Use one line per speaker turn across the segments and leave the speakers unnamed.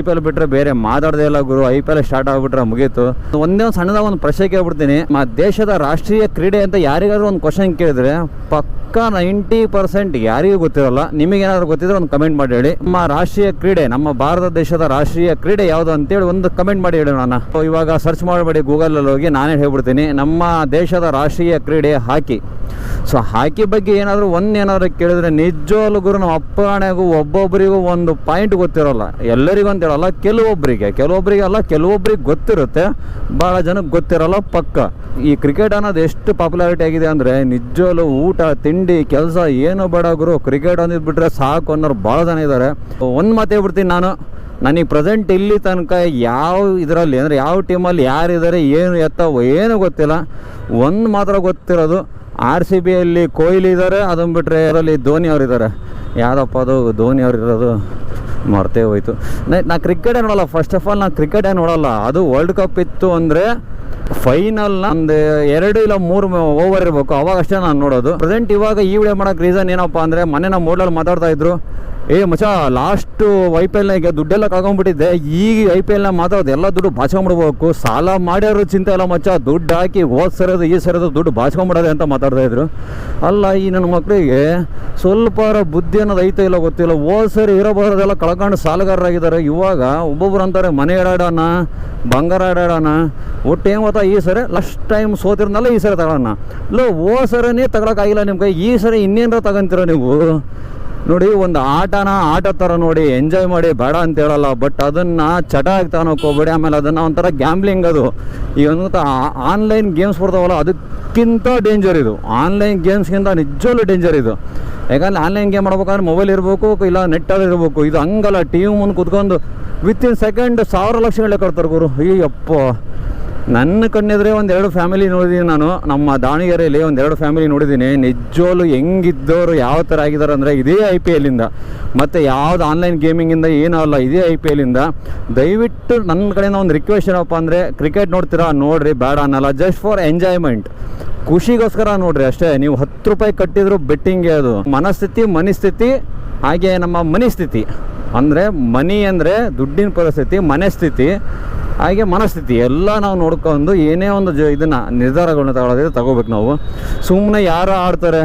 I P L ಬಿಟ್ರೆ ಬೇರೆ ಮಾತಾಡದೇ ಇಲ್ಲ ಗುರು. ಐ ಪಿ ಎಲ್ ಸ್ಟಾರ್ಟ್ ಆಗ್ಬಿಟ್ರೆ ಮುಗೀತು. ಒಂದೇ ಒಂದು ಸಣ್ಣದಾಗ ಒಂದು ಪ್ರಶ್ನೆ ಕೇಳ್ಬಿಡ್ತೀನಿ. ಮಾ ದೇಶದ ರಾಷ್ಟ್ರೀಯ ಕ್ರೀಡೆ ಅಂತ ಯಾರಿಗಾದ್ರೂ ಒಂದು ಕ್ವಶನ್ ಕೇಳಿದ್ರೆ ಪಕ್ಕ ನೈಂಟಿ ಪರ್ಸೆಂಟ್ ಯಾರಿಗೂ ಗೊತ್ತಿರಲ್ಲ. ನಿಮಗೇನಾದ್ರು ಗೊತ್ತಿದ್ರೆ ಒಂದು ಕಮೆಂಟ್ ಮಾಡಿ ಹೇಳಿ. ನಮ್ಮ ರಾಷ್ಟ್ರೀಯ ಕ್ರೀಡೆ, ನಮ್ಮ ಭಾರತ ದೇಶದ ರಾಷ್ಟ್ರೀಯ ಕ್ರೀಡೆ ಯಾವುದು ಅಂತೇಳಿ ಒಂದು ಕಮೆಂಟ್ ಮಾಡಿ ಹೇಳಿ ನಾನು. ಇವಾಗ ಸರ್ಚ್ ಮಾಡಬೇಡಿ ಗೂಗಲಲ್ಲಿ ಹೋಗಿ ನಾನೇ ಹೇಳ್ಬಿಡ್ತೀನಿ. ನಮ್ಮ ದೇಶದ ರಾಷ್ಟ್ರೀಯ ಕ್ರೀಡೆ ಹಾಕಿ. ಸೊ ಹಾಕಿ ಬಗ್ಗೆ ಏನಾದರೂ ಒಂದು ಏನಾದ್ರು ಕೇಳಿದ್ರೆ ನಿಜವಾಗ್ಲೂ ಗುರು ನಮ್ಮ ಅಪ್ಪಣೆಗೂ ಒಬ್ಬೊಬ್ಬರಿಗೂ ಒಂದು ಪಾಯಿಂಟ್ ಗೊತ್ತಿರೋಲ್ಲ. ಎಲ್ಲರಿಗೂ ಅಂತ ಹೇಳಲ್ಲ ಕೆಲವೊಬ್ಬರಿಗೆ ಕೆಲವೊಬ್ಬರಿಗೆ ಅಲ್ಲ ಕೆಲವೊಬ್ಬರಿಗೆ ಗೊತ್ತಿರುತ್ತೆ. ಭಾಳ ಜನಕ್ಕೆ ಗೊತ್ತಿರೋಲ್ಲ ಪಕ್ಕ. ಈ ಕ್ರಿಕೆಟ್ ಅನ್ನೋದು ಎಷ್ಟು ಪಾಪ್ಯುಲಾರಿಟಿ ಆಗಿದೆ ಅಂದರೆ ನಿಜವಾಗ್ಲೂ ಊಟ, ತಿಂಡಿ, ಕೆಲಸ ಏನು ಬೇಡ ಗುರು. ಕ್ರಿಕೆಟ್ ಅಂದಿದ್ಬಿಟ್ರೆ ಸಾಕು ಅನ್ನೋರು ಭಾಳ ಜನ ಇದ್ದಾರೆ ಒಂದು ಮಾತು ಹೇಳ್ಬಿಡ್ತೀನಿ ನಾನು. ನನಗೆ ಪ್ರೆಸೆಂಟ್ ಇಲ್ಲಿ ತನಕ ಯಾವ ಇದರಲ್ಲಿ ಅಂದರೆ ಯಾವ ಟೀಮಲ್ಲಿ ಯಾರಿದ್ದಾರೆ, ಏನು ಎತ್ತ, ಏನು ಗೊತ್ತಿಲ್ಲ. ಒಂದು ಮಾತ್ರ ಗೊತ್ತಿರೋದು ಆರ್ ಸಿ ಬಿಯಲ್ಲಿ ಕೊಹ್ಲಿ ಇದ್ದಾರೆ ಅದನ್ನು ಬಿಟ್ಟರೆ ಅದರಲ್ಲಿ ಧೋನಿ ಅವ್ರು ಇದ್ದಾರೆ ಯಾವುದಪ್ಪ ಅದು? ಧೋನಿ ಅವ್ರು ಇರೋದು ಮರ್ತೇ ಹೋಯ್ತು. ನಾ ಕ್ರಿಕೆಟೇ ನೋಡಲ್ಲ. ಫಸ್ಟ್ ಆಫ್ ಆಲ್ ನಾನು ಕ್ರಿಕೆಟೇ ನೋಡಲ್ಲ. ಅದು ವರ್ಲ್ಡ್ ಕಪ್ ಇತ್ತು ಅಂದರೆ ಫೈನಲ್ ಒಂದು ಎರಡು ಇಲ್ಲ ಮೂರು ಓವರ್ ಇರಬೇಕು. ಅವಾಗ ಅಷ್ಟೇ ನಾನು ನೋಡೋದು. ಪ್ರೆಸೆಂಟ್ ಇವಾಗ ಈ ವಿಡಿಯೋ ಮಾಡೋಕೆ ರೀಸನ್ ಏನಪ್ಪ ಅಂದರೆ, ಮೊನ್ನೆ ನಮ್ಮ ಮೋಡ್ಲಲ್ಲಿ ಮಾತಾಡ್ತಾ ಇದ್ರು. ಏ ಮಚ ಲಾಸ್ಟು ಐ ಪಿ ಎಲ್ನಾಗ ದುಡ್ಡೆಲ್ಲ ಕಳ್ಕೊಂಡ್ಬಿಟ್ಟಿದ್ದೆ ಈಗ ಐ ಪಿ ಎಲ್ನ ಮಾತಾಡೋದು ಎಲ್ಲ ದುಡ್ಡು ಬಾಚ್ಕೊಂಡ್ಬಿಡ್ಬೇಕು. ಸಾಲ ಮಾಡ್ಯಾರು ಚಿಂತೆ ಇಲ್ಲ ಮಚ್ಚ. ದುಡ್ಡು ಹಾಕಿ ಹೋದ್ ಸರೋದು, ಈ ಸರೋದು ದುಡ್ಡು ಬಾಚ್ಕೊಂಡ್ಬಿಡೋದೆ ಅಂತ ಮಾತಾಡ್ತಾ ಇದ್ರು. ಅಲ್ಲ, ಈ ನನ್ನ ಮಕ್ಕಳಿಗೆ ಸ್ವಲ್ಪ ಬುದ್ಧಿ ಅನ್ನೋದು ಐತೋ ಇಲ್ಲ ಗೊತ್ತಿಲ್ಲ. ಹೋದ್ ಸರಿ ಇರೋ ಬರೋದೆಲ್ಲ ಕಳ್ಕೊಂಡು ಸಾಲಗಾರರಾಗಿದ್ದಾರೆ. ಇವಾಗ ಒಬ್ಬೊಬ್ರು ಅಂತಾರೆ, ಮನೆ ಆಡೋಣ ಬಂಗಾರ ಆಡಾಡೋಣ ಒಟ್ಟು ಏನು ಗೊತ್ತಾ? ಈ ಸರಿ ಲಾಸ್ಟ್ ಟೈಮ್ ಸೋತಿರ್ನಲ್ಲ ಈ ಸರಿ ತಗೊಳ್ಳೋಣ ಇಲ್ಲ ಓ ಸರನೇ ತಗೊಳಕ್ಕಾಗಿಲ್ಲ ನಿಮ್ಗೆ. ಈ ಸರಿ ಇನ್ನೇನಾರ ತಗೊಂತೀರ ನೀವು? ನೋಡಿ, ಒಂದು ಆಟನ ಆಟ ಥರ ನೋಡಿ ಎಂಜಾಯ್ ಮಾಡಿ ಬೇಡ ಅಂತ ಹೇಳಲ್ಲ ಬಟ್ ಅದನ್ನು ಚಟ ತಗೊಳಕ್ಕೆ ಹೋಗ್ಬೇಡಿ. ಆಮೇಲೆ ಅದನ್ನು ಒಂಥರ ಗ್ಯಾಮ್ಲಿಂಗ್ ಅದು. ಈಗ ಒಂದು ಆನ್ಲೈನ್ ಗೇಮ್ಸ್ ಬರ್ತಾವಲ್ಲ, ಅದಕ್ಕಿಂತ ಡೇಂಜರ್ ಇದು. ಆನ್ಲೈನ್ ಗೇಮ್ಸ್ಗಿಂತ ನಿಜವಲ್ಲೂ ಡೇಂಜರ್ ಇದು. ಯಾಕಂದ್ರೆ ಆನ್ಲೈನ್ ಗೇಮ್ ಮಾಡ್ಬೇಕಾದ್ರೆ ಮೊಬೈಲ್ ಇರಬೇಕು, ಇಲ್ಲ ನೆಟ್ಟಲ್ಲಿ ಇರಬೇಕು. ಇದು ಹಂಗಲ್ಲ ಟಿ ವಿ ಮುಂದೆ ಕುತ್ಕೊಂಡು ಇನ್ ಸೆಕೆಂಡ್ ಸಾವಿರ ಲಕ್ಷಗಳೇ ಕೊಡ್ತಾರೆ ಗುರು. ಅಯ್ಯಪ್ಪ ನನ್ನ ಕಣ್ಣೆದ್ರೆ ಒಂದೆರಡು ಫ್ಯಾಮಿಲಿ ನೋಡಿದ್ದೀನಿ ನಾನು. ನಮ್ಮ ದಾವಣಗೆರೆಯಲ್ಲಿ ಒಂದೆರಡು ಫ್ಯಾಮಿಲಿ ನೋಡಿದ್ದೀನಿ ನಿಜೋಲು ಹೆಂಗಿದ್ದವರು ಯಾವ ಥರ ಆಗಿದ್ದಾರೆ ಅಂದರೆ ಇದೇ ಐ ಪಿ ಎಲ್ಲಿಂದ ಮತ್ತು ಯಾವ್ದು ಆನ್ಲೈನ್ ಗೇಮಿಂಗಿಂದ ಏನೂ ಅಲ್ಲ, ಇದೇ ಐ ಪಿ ಎಲ್ಲಿಂದ ದಯವಿಟ್ಟು ನನ್ನ ಕಡೆಯಿಂದ ಒಂದು ರಿಕ್ವೆಸ್ಟ್ ಏನಪ್ಪ ಅಂದರೆ ಕ್ರಿಕೆಟ್ ನೋಡ್ತೀರಾ? ನೋಡಿರಿ, ಬೇಡ ಅನ್ನಲ್ಲ. ಜಸ್ಟ್ ಫಾರ್ ಎಂಜಾಯ್ಮೆಂಟ್ ಖುಷಿಗೋಸ್ಕರ ನೋಡ್ರಿ ಅಷ್ಟೇ. ನೀವು ಹತ್ತು ರೂಪಾಯಿ ಕಟ್ಟಿದ್ರು ಬೆಟ್ಟಿಂಗೆ ಅದು. ಮನಸ್ಥಿತಿ ಮನಸ್ಥಿತಿ, ಹಾಗೆ ನಮ್ಮ ಮನಿಸ್ಥಿತಿ. ಅಂದರೆ ಮನಿ ಅಂದರೆ ದುಡ್ಡಿನ ಪರಿಸ್ಥಿತಿ, ಮನೆ ಸ್ಥಿತಿ. ಹಾಗೆ ಮನಸ್ಥಿತಿ ಎಲ್ಲ ನಾವು ನೋಡ್ಕೊಂಡು ಏನೇ ಒಂದು ಜ ಇದನ್ನು ನಿರ್ಧಾರಗಳನ್ನ ತಗೊಳ್ಳೋದಿದ್ರೆ ತಗೋಬೇಕು ನಾವು. ಸುಮ್ಮನೆ ಯಾರು ಆಡ್ತಾರೆ?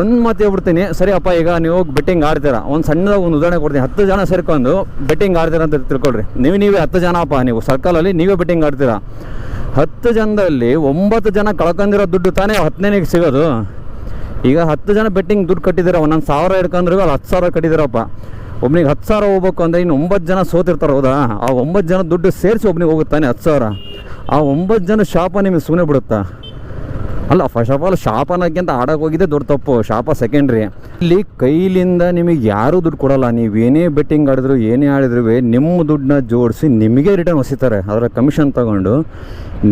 ಒಂದು ಮಾತು ಹೇಳ್ಬಿಡ್ತೀನಿ. ಸರಿ ಅಪ್ಪ, ಈಗ ನೀವು ಬೆಟ್ಟಿಂಗ್ ಆಡ್ತೀರಾ? ಒಂದು ಸಣ್ಣದಾಗ ಒಂದು ಉದಾಹರಣೆ ಕೊಡ್ತೀನಿ. ಹತ್ತು ಜನ ಸೇರ್ಕೊಂಡು ಬೆಟ್ಟಿಂಗ್ ಆಡ್ತೀರ ಅಂತ ತಿಳ್ಕೊಳ್ರಿ. ನೀವು ನೀವೇ ಹತ್ತು ಜನ ಅಪ್ಪ ನೀವು. ಸರ್ಕಲಲ್ಲಿ ನೀವೇ ಬೆಟ್ಟಿಂಗ್ ಆಡ್ತೀರಾ? ಹತ್ತು ಜನದಲ್ಲಿ ಒಂಬತ್ತು ಜನ ಕಳ್ಕೊಂಡಿರೋ ದುಡ್ಡು ತಾನೇ ಹತ್ತನೇನಿಗೆ ಸಿಗೋದು? ಈಗ ಹತ್ತು ಜನ ಬೆಟ್ಟಿಂಗ್ ದುಡ್ಡು ಕಟ್ಟಿದ್ದೀರ? ಒಂದೊಂದು ಸಾವಿರ ಹಿಡ್ಕೊಂಡ್ರಿಗೂ ಅಲ್ಲಿ ಹತ್ತು ಸಾವಿರ ಕಟ್ಟಿದ್ದೀರಪ್ಪ. ಒಬ್ನಿಗೆ ಹತ್ತು ಸಾವಿರ ಹೋಗ್ಬೇಕು ಅಂದರೆ ಇನ್ನು ಒಂಬತ್ತು ಜನ ಸೋತಿರ್ತಾರೆ, ಹೌದಾ? ಆ ಒಂಬತ್ತು ಜನ ದುಡ್ಡು ಸೇರಿಸಿ ಒಬ್ನಿಗೆ ಹೋಗುತ್ತಾನೆ ಹತ್ತು ಸಾವಿರ. ಆ ಒಂಬತ್ತು ಜನ ಶಾಪ ನಿಮಗೆ ಸುಮ್ಮನೆ ಬಿಡುತ್ತಾ? ಅಲ್ಲ ಫಸ್ಟ್ ಆಫ್ ಆಲ್ ಶಾಪ ಅನ್ನೋಕ್ಕಿಂತ ಆಡೋಕೆ ಹೋಗಿದ್ದೆ, ದೊಡ್ಡ ತಪ್ಪು. ಶಾಪ ಸೆಕೆಂಡ್ರಿ ಇಲ್ಲಿ ಕೈಲಿಂದ ನಿಮಗೆ ಯಾರೂ ದುಡ್ಡು ಕೊಡಲ್ಲ. ನೀವು ಏನೇ ಬೆಟ್ಟಿಂಗ್ ಆಡಿದ್ರು, ಏನೇ ಆಡಿದ್ರು, ನಿಮ್ಮ ದುಡ್ಡನ್ನ ಜೋಡಿಸಿ ನಿಮಗೆ ರಿಟರ್ನ್ ಹೊಸಿತಾರೆ. ಅದರ ಕಮಿಷನ್ ತಗೊಂಡು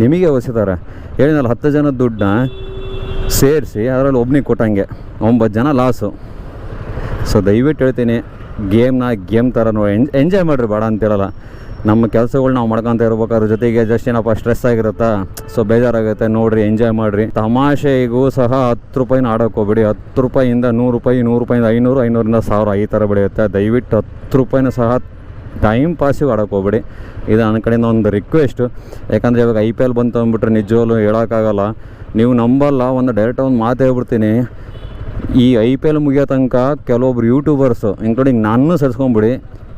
ನಿಮಗೆ ಹೊಸಿತಾರೆ. ಹೇಳಿದ್ನಲ್ಲ, ಹತ್ತು ಜನ ದುಡ್ಡನ್ನ ಸೇರಿಸಿ, ಅದರಲ್ಲಿ ಒಬ್ಬನಿಗೆ ಕೊಟ್ಟಂಗೆ. ಒಂಬತ್ತು ಜನ ಲಾಸು ಸೊ ದಯವಿಟ್ಟು ಹೇಳ್ತೀನಿ. ಗೇಮ್ನ ಗೇಮ್ ಥರ ಎಂಜಾಯ್ ಮಾಡಿರಿ ಬೇಡ ಅಂತಿರಲ್ಲ. ನಮ್ಮ ಕೆಲಸಗಳು ನಾವು ಮಾಡ್ಕೊತ ಇರ್ಬೇಕಾದ್ರ ಜೊತೆಗೆ ಜಸ್ಟ್ ಏನಪ್ಪ ಸ್ಟ್ರೆಸ್ ಆಗಿರುತ್ತಾ? ಸೊ ಬೇಜಾರಾಗುತ್ತೆ, ನೋಡಿರಿ ಎಂಜಾಯ್ ಮಾಡಿರಿ. ತಮಾಷೆಗೂ ಸಹ ಹತ್ತು ರೂಪಾಯಿನ ಆಡೋಕೆ ಹೋಗ್ಬಿಡಿ. ಹತ್ತು ರೂಪಾಯಿಂದ ನೂರು ರೂಪಾಯಿ, ನೂರು ರೂಪಾಯಿಂದ ಐನೂರು, ಐನೂರಿಂದ ಸಾವಿರ ಈ ಥರ ಬೆಳೆಯುತ್ತೆ. ದಯವಿಟ್ಟು ಹತ್ತು ರೂಪಾಯಿನ ಸಹ ಟೈಮ್ ಪಾಸಿಗೆ ಆಡೋಕೆ ಹೋಗ್ಬೇಡಿ. ಇದು ನನ್ನ ಕಡೆಯಿಂದ ಒಂದು ರಿಕ್ವೆಸ್ಟು ಯಾಕಂದರೆ ಇವಾಗ ಐ ಪಿ ಎಲ್ ಬಂತು ಅಂದ್ಬಿಟ್ರೆ ನಿಜವಾಗ್ಲೂ ಹೇಳೋಕ್ಕಾಗಲ್ಲ. ನೀವು ನಂಬಲ್ಲ, ಒಂದು ಡೈರೆಕ್ಟ್ ಒಂದು ಮಾತು ಹೇಳ್ಬಿಡ್ತೀನಿ. ಈ ಐ ಪಿ ಎಲ್ ಮುಗಿಯೋ ತನಕ ಕೆಲವೊಬ್ರು ಯೂಟ್ಯೂಬರ್ಸು ಇನ್ಕ್ಲೂಡಿಂಗ್ ನಾನು ಸೇರಿಸ್ಕೊಂಬಿಡಿ,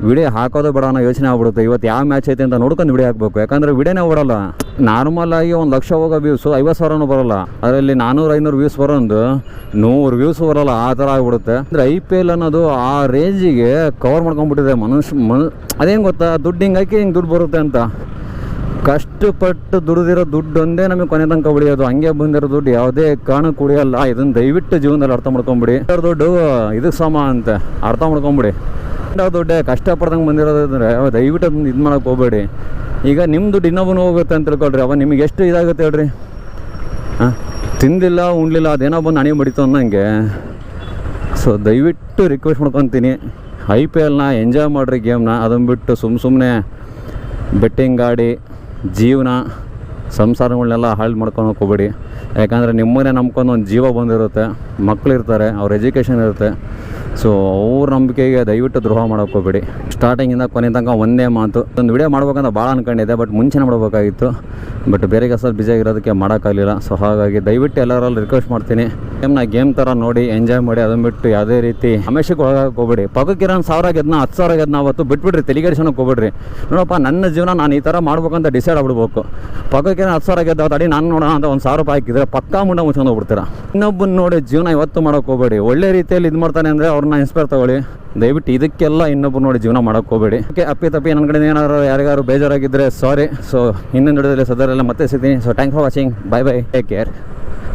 ವಿಡಿಯೋ ಹಾಕೋದು ಬೇಡ ಅನ್ನೋ ಯೋಚನೆ ಆಗ್ಬಿಡುತ್ತೆ. ಇವತ್ತು ಯಾವ ಮ್ಯಾಚ್ ಐತೆ ಅಂತ ನೋಡ್ಕೊಂಡು ವಿಡಿಯೋ ಹಾಕ್ಬೇಕು. ಯಾಕಂದರೆ ವಿಡಿಯೋನೇ ಓಡಲ್ಲ. ನಾರ್ಮಲ್ ಆಗಿ ಒಂದು ಲಕ್ಷ ಹೋಗೋ ವ್ಯೂಸು ಐವತ್ತು ಸಾವಿರನೂ ಬರೋಲ್ಲ. ಅದರಲ್ಲಿ ನಾನ್ನೂರು ಐನೂರು ವ್ಯೂಸ್ ಬರೋದು ನೂರು ವ್ಯೂಸ್ ಬರೋಲ್ಲ. ಆ ಥರ ಆಗ್ಬಿಡುತ್ತೆ. ಅಂದರೆ ಐ ಪಿ ಎಲ್ ಅನ್ನೋದು ಆ ರೇಂಜಿಗೆ ಕವರ್ ಮಾಡ್ಕೊಂಡ್ಬಿಟ್ಟಿದೆ ಮನುಷ್ಯ ಮನು, ಅದೇನು ಗೊತ್ತಾ? ದುಡ್ಡು ಹಿಂಗೆ ಹಾಕಿ ಹಿಂಗೆ ದುಡ್ಡು ಬರುತ್ತೆ ಅಂತ. ಕಷ್ಟಪಟ್ಟು ದುಡಿದಿರೋ ದುಡ್ಡು ಒಂದೇ ನಮಗೆ ಕೊನೆ ತನಕ ಉಳಿಯೋದು. ಹಂಗೆ ಬಂದಿರೋ ದುಡ್ಡು ಯಾವುದೇ ಕಾರಣಕ್ಕೆ ಉಳಿಯಲ್ಲ. ಇದನ್ನು ದಯವಿಟ್ಟು ಜೀವನದಲ್ಲಿ ಅರ್ಥ ಮಾಡ್ಕೊಂಬಿಡಿ. ದುಡ್ಡು ಇದಕ್ಕೆ ಸಮ ಅಂತ. ಅರ್ಥ ಮಾಡ್ಕೊಂಬಿಡಿ. ದುಡ್ಡೇ ಕಷ್ಟಪಡ್ದಂಗೆ ಬಂದಿರೋದಂದ್ರೆ ದಯವಿಟ್ಟು ಅದನ್ನ ಇದು ಮಾಡೋಕೆ ಹೋಗಬೇಡಿ. ಈಗ ನಿಮ್ಮ ದುಡ್ಡು ಇನ್ನೊಬ್ಬನು ಹೋಗುತ್ತೆ ಅಂತ ತಿಳ್ಕೊಳ್ರಿ. ಅವ ನಿಮಗೆ ಎಷ್ಟು ಇದಾಗುತ್ತೆ ಹೇಳ್ರಿ? ಹಾಂ? ತಿಂದಿಲ್ಲ, ಉಣ್ಲಿಲ್ಲ, ಅದೇನೋ ಬಂದು ಹಣೆ ಬಡಿತು ಅನ್ನಂಗೆ. ಸೊ ದಯವಿಟ್ಟು ರಿಕ್ವೆಸ್ಟ್ ಮಾಡ್ಕೊತೀನಿ. ಐ ಪಿ ಎಲ್ನ ಎಂಜಾಯ್ ಮಾಡಿರಿ ಗೇಮ್ನ. ಅದನ್ನು ಬಿಟ್ಟು ಸುಮ್ಮ ಸುಮ್ಮನೆ ಬೆಟ್ಟಿಂಗ್ ಆಡಿ. ಜೀವನ ಸಂಸಾರಗಳನ್ನೆಲ್ಲ ಹಾಳು ಮಾಡ್ಕೊಂಡು ಹೋಗ್ಬೇಡಿ. ಯಾಕಂದರೆ ನಿಮ್ಮನ್ನೇ ನಂಬ್ಕೊಂಡು ಒಂದು ಜೀವ ಬಂದಿರುತ್ತೆ. ಮಕ್ಕಳಿರ್ತಾರೆ ಅವ್ರ ಎಜುಕೇಷನ್ ಇರುತ್ತೆ. ಸೊ ಅವ್ರ ನಂಬಿಕೆಗೆ ದಯವಿಟ್ಟು ದ್ರೋಹ ಮಾಡೋಕೆ ಹೋಗ್ಬೇಡಿ. ಸ್ಟಾರ್ಟಿಂಗಿಂದ ಕೊನೆ ತನಕ ಒಂದೇ ಮಾತು. ಒಂದು ವಿಡಿಯೋ ಮಾಡ್ಬೇಕಂತ ಭಾಳ ಅನ್ಕೊಂಡಿದ್ದೆ ಬಟ್ ಮುಂಚೆನೇ ಮಾಡಬೇಕಾಗಿತ್ತು. ಬಟ್ ಬೇರೆ ಕೆಲಸ ಬ್ಯುಸಿ ಆಗಿರೋದಕ್ಕೆ ಮಾಡೋಕ್ಕಾಗಲಿಲ್ಲ. ಸೊ ಹಾಗಾಗಿ ದಯವಿಟ್ಟು ಎಲ್ಲರಲ್ಲಿ ರಿಕ್ವೆಸ್ಟ್ ಮಾಡ್ತೀನಿ. ಗೇಮ್ನ ಗೇಮ್ ಥರ ನೋಡಿ ಎಂಜಾಯ್ ಮಾಡಿ, ಅದನ್ನು ಬಿಟ್ಟು ಯಾವುದೇ ರೀತಿ ಹಮೇಶಕ್ಕೆ ಒಳಗಕ್ಕೆ ಹೋಗ್ಬೇಡಿ. ಪಕ್ಕಕ್ಕಿರೋ ಸಾವಿರ ಗೆದ್ನ ಹತ್ತು ಸಾವಿರ ಗೆದ್ನ ಅವತ್ತು ಬಿಟ್ಬಿಡ್ರಿ ತೆಲಿಗೇಡ್ಸೋಣಕ್ಕೆ ಹೋಗ್ಬಿಡ್ರಿ. ನೋಡಪ್ಪ, ನನ್ನ ಜೀವನ ನಾನು ಈ ಥರ ಮಾಡ್ಬೇಕಂತ ಡಿಸೈಡ್ ಆಗ್ಬಿಡ್ಬೇಕು. ಪಕ್ಕಕ್ಕಿರೋ ಹತ್ತು ಸಾವಿರ ಗೆದ್ದ ಅಡಿ ನಾನು ನೋಡೋಣ ಅಂತ ಒಂದು ಸಾವಿರ ರೂಪಾಯಿ ಹಾಕಿದ್ರೆ ಪಕ್ಕಾ ಮುಂಡ ಮುಚ್ಕೊಂಡು ಹೋಗ್ಬಿಡ್ತೀರ? ಇನ್ನೊಬ್ಬನ ನೋಡಿ ಜೀವನ ಇವತ್ತು ಮಾಡೋಕೆ ಹೋಗ್ಬೇಡಿ. ಒಳ್ಳೆ ರೀತಿಯಲ್ಲಿ ಇದು ಮಾಡ್ತಾನೆ ಅಂದರೆ ಅವ್ರನ್ನ ಇನ್ಸ್ಪೈರ್ ತಗೊಳ್ಳಿ. ದಯವಿಟ್ಟು ಇದಕ್ಕೆಲ್ಲ ಇನ್ನೊಬ್ರು ನೋಡಿ ಜೀವನ ಮಾಡೋಕೆ ಹೋಗಬೇಡಿ. ಓಕೆ ಅಪ್ಪಿ ತಪ್ಪಿ ನನ್ನ ಕಡೆ ಏನಾದ್ರು ಯಾರಿಗಾರು ಬೇಜಾರಾಗಿದ್ದರೆ ಸಾರಿ ಸೊ ಇನ್ನೊಂದು ಸದರ್ ಸದರೆಲ್ಲ ಮತ್ತೆ ಸಿಗ್ತೀನಿ. So thank for watching bye bye take care